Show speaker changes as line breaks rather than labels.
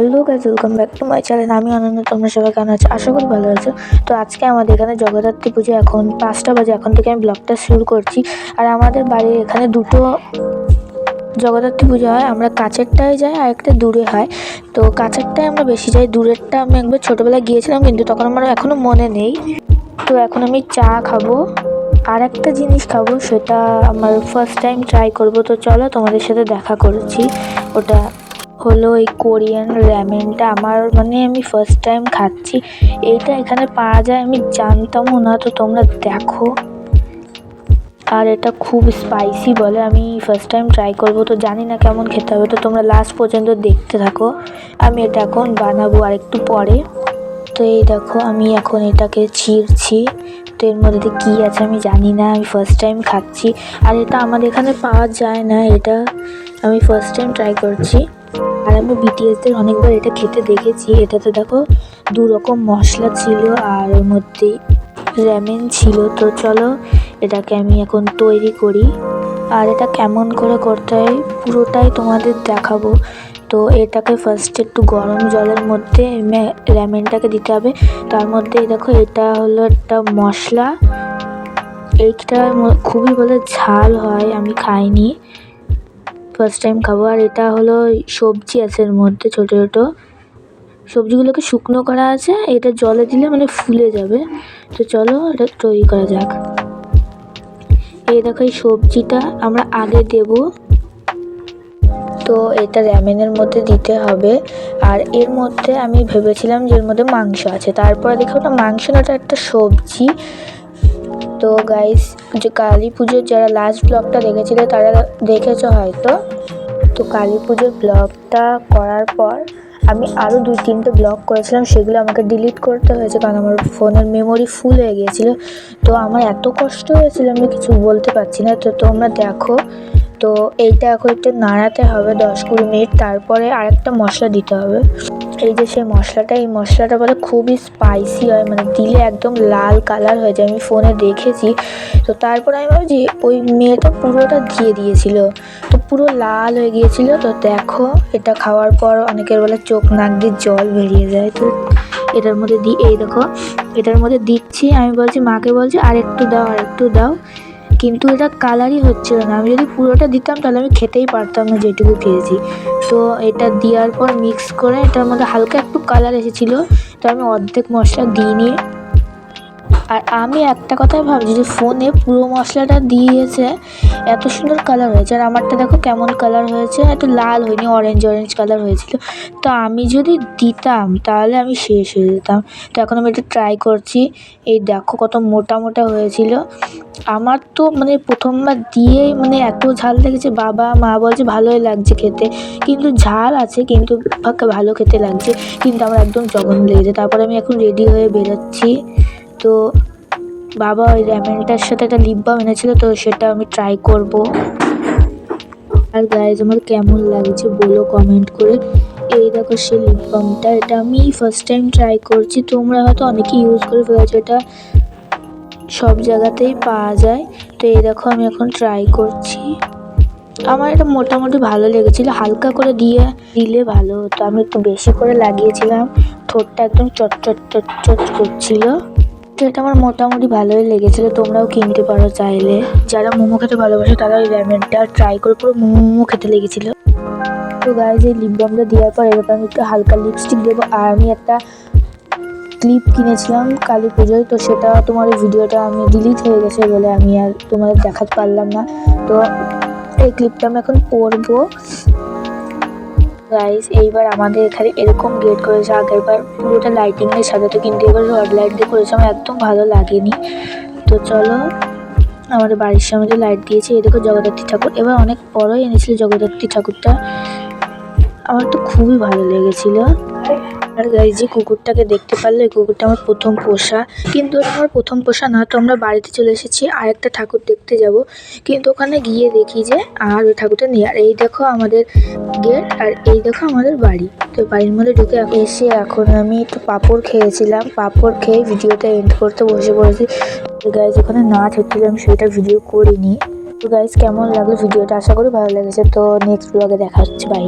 Hello guys welcome back to my channel আমি অনন্য তোমরা সবাই কেমন আছো? আশা করি ভালো আছো। তো আজকে আমাদের এখানে জগদ্ধাত্রী পুজো এখন পাঁচটা বাজে, এখন থেকে আমি ব্লগটা শুরু করছি। আর আমাদের বাড়ির এখানে দুটো জগদ্ধাত্রী পুজো হয়। আমরা কাছেরটায় যাই, আর একটা দূরে হয়। তো কাছেরটায় আমরা বেশি যাই, দূরেরটা আমি একবার ছোটোবেলায় গিয়েছিলাম, কিন্তু তখন আমার এখনও মনে নেই। তো এখন আমি চা খাব, আর একটা জিনিস খাব, সেটা আমার ফার্স্ট টাইম ট্রাই করব। তো চলো তোমাদের সাথে দেখা করেছি, ওটা হলো এই কোরিয়ান র্যামেনটা। আমার মানে আমি ফার্স্ট টাইম খাচ্ছি। এইটা এখানে পাওয়া যায়, আমি জানতামও না। তো তোমরা দেখো। আর এটা খুব স্পাইসি বলে, আমি ফার্স্ট টাইম ট্রাই করব। তো জানি না কেমন খেতে হবে। তো তোমরা লাস্ট পর্যন্ত দেখতে থাকো। আমি এটা এখন বানাবো আর একটু পরে। তো এই দেখো, আমি এখন এটাকে ছিঁড়ছি। এর মধ্যে কী আছে আমি জানি না, আমি ফার্স্ট টাইম খাচ্ছি। আর এটা আমাদের এখানে পাওয়া যায় না, এটা আমি ফার্স্ট টাইম ট্রাই করছি। আর আমি বিটিএসদের অনেকবার এটা খেতে দেখেছি, এটাতে দেখো দু রকম মশলা ছিল আর ওর মধ্যে র্যামেন ছিল। তো চলো, এটাকে আমি এখন তৈরি করি। আর এটা কেমন করে করতে হয় পুরোটাই তোমাদের দেখাবো। তো এটাকে ফার্স্ট একটু গরম জলের মধ্যে র্যামেনটাকে দিতে হবে। তার মধ্যে দেখো, এটা হলো একটা মশলা। এইটা খুবই বলে ঝাল হয়, আমি খাইনি। ফার্স্ট টাইম খাব। আর এটা হলো সবজি আছে এর মধ্যে, ছোটো ছোটো। সবজিগুলোকে শুকনো করা আছে। এটা জলে দিলে মানে ফুলে যাবে। তো চলো, এটা তৈরি করা যাক। এই দেখো, এই সবজিটা আমরা আগে দেব। তো এটা র্যামেনের মধ্যে দিতে হবে। আর এর মধ্যে আমি ভেবেছিলাম যে এর মধ্যে মাংস আছে। তারপরে দেখি ওটা মাংস না, ওটা একটা সবজি। তো গাইস যে কালী পুজোর যারা লাস্ট ব্লগটা দেখেছিলে, তারা দেখেছ হয়তো। তো কালী পুজোর ব্লগটা করার পর আমি আরও দুই, তিনটে ব্লগ করেছিলাম। সেগুলো আমাকে ডিলিট করতে হয়েছে, কারণ আমার ফোনের মেমোরি ফুল হয়ে গিয়েছিল। তো আমার এত কষ্ট হয়েছিল, আমি কিছু বলতে পারছি না। তো তোমরা দেখো তো এইটা এখন একটু নাড়াতে হবে দশ কুড়ি মিনিট, তারপরে আরেকটা মশলা দিতে হবে। এই যে সেই মশলাটা, এই মশলাটা বলে খুবই স্পাইসি হয় মানে দিলে একদম লাল কালার হয়ে যায়। আমি ফোনে দেখেছি, তো তারপর আমি ভাবছি ওই মেয়েটা পুরোটা দিয়ে দিয়েছিল। তো পুরো লাল হয়ে গিয়েছিল, তো দেখো, এটা খাওয়ার পর অনেকের বলে চোখ নাক দিয়ে জল বেরিয়ে যায়। তো এটার মধ্যে দিই এই দেখো, এটার মধ্যে দিচ্ছি, আমি বলছি, মাকে বলছি আর একটু দাও আর একটু দাও। কিন্তু এটা কালারই হচ্ছিল না। আমি যদি পুরোটা দিতাম, তাহলে আমি খেতেই পারতাম না যেটুকু খেয়েছি। তো এটা দেওয়ার পর মিক্স করে, এটার মধ্যে হালকা একটু কালার এসেছিল। তো আমি অর্ধেক মশলা দিইনি আর আমি একটা কথাই ভাবছি যে ফোনে পুরো মশলাটা দিয়েছে, এত সুন্দর কালার হয়েছে। আর আমারটা দেখো কেমন কালার হয়েছে, এত লাল হয়নি অরেঞ্জ অরেঞ্জ কালার হয়েছিল। তো আমি যদি দিতাম, তাহলে আমি শেষ হয়ে যেতাম। তো এখন আমি এটা ট্রাই করছি। এই দেখো কত মোটা মোটা হয়েছিল। আমার তো মানে প্রথমবার দিয়েই মানে এত ঝাল লেগেছে। বাবা, মা বলছে ভালোই লাগছে খেতে। কিন্তু ঝাল আছে, কিন্তু ভালো খেতে লাগছে। কিন্তু আমার একদম জঘন্য লেগেছে। তারপরে আমি এখন রেডি হয়ে বেরোচ্ছি। তো বাবা ওই র্যামেনটার সাথে একটা লিপ বাম এনেছিল, তো সেটা আমি ট্রাই করব। আর গাইজ আমার কেমন লাগছে বলো কমেন্ট করে। এই দেখো সেই লিপ বামটা এটা আমি ফার্স্ট টাইম ট্রাই করছি। তোমরা হয়তো অনেকেই ইউজ করে ফেলেছো, এটা সব জায়গাতেই পাওয়া যায়। তো এই দেখো আমি এখন ট্রাই করছি। আমার এটা মোটামুটি ভালো লেগেছিলো, হালকা করে দিয়ে দিলে ভালো হতো। আমি একটু বেশি করে লাগিয়েছিলাম, ঠোঁটটা একদম চট চট চট চট করছিল। তো আমার মোটামুটি ভালোই লেগেছিলো, তোমরাও কিনতে পারো চাইলে। যারা মোমো খেতে ভালোবাসে, তারা ওই র্যামেনটা ট্রাই করে পুরো মোমো খেতে লেগেছিলো। তো গাইজ এই লিপ বামটা দেওয়ার পর এরকম একটু হালকা লিপস্টিক দেবো। আর আমি একটা ক্লিপ কিনেছিলাম কালী পুজোয়, তো সেটা তোমার ভিডিওটা আমি ডিলিট হয়ে গেছে বলে আমি আর তোমাদের দেখাতে পারলাম না। তো এই ক্লিপটা আমি এখন পরবো গাইস এইবার আমাদের এখানে এরকম গেট করেছে। আগের বার পুরোটা লাইটিং দিয়ে সাজাতো কিন্তু এবার রড লাইট দিয়ে করেছে। আমার একদম ভালো লাগেনি। তো চলো, আমাদের বাড়ির সামনে লাইট দিয়েছে এদিকে জগদ্ধাত্রী ঠাকুর। এবার অনেক বড়ই এনেছিল জগদ্ধাত্রী ঠাকুরটা। আমার তো খুবই ভালো লেগেছিলো। আর গাইজ যে কুকুরটাকে দেখতে পারলে ওই কুকুরটা আমার প্রথম পোষা। কিন্তু আমার প্রথম পোষা না, তো আমরা বাড়িতে চলে এসেছি, আর একটা ঠাকুর দেখতে যাব। কিন্তু ওখানে গিয়ে দেখি যে আর ওই ঠাকুরটা নেই। আর এই দেখো আমাদের গেট, আর এই দেখো আমাদের বাড়ি। তো বাড়ির মধ্যে ঢুকে এসে এখন আমি একটু পাঁপড় খেয়েছিলাম। পাঁপড় খেয়ে ভিডিওটা এন্ড করতে বসে পড়েছি। তো গাইজ ওখানে নাচ হচ্ছিল আমি সেটা ভিডিও করিনি। তো গাইজ কেমন লাগল ভিডিওটা? আশা করি ভালো লেগেছে। তো নেক্সট ব্লগে দেখা হচ্ছে। বাই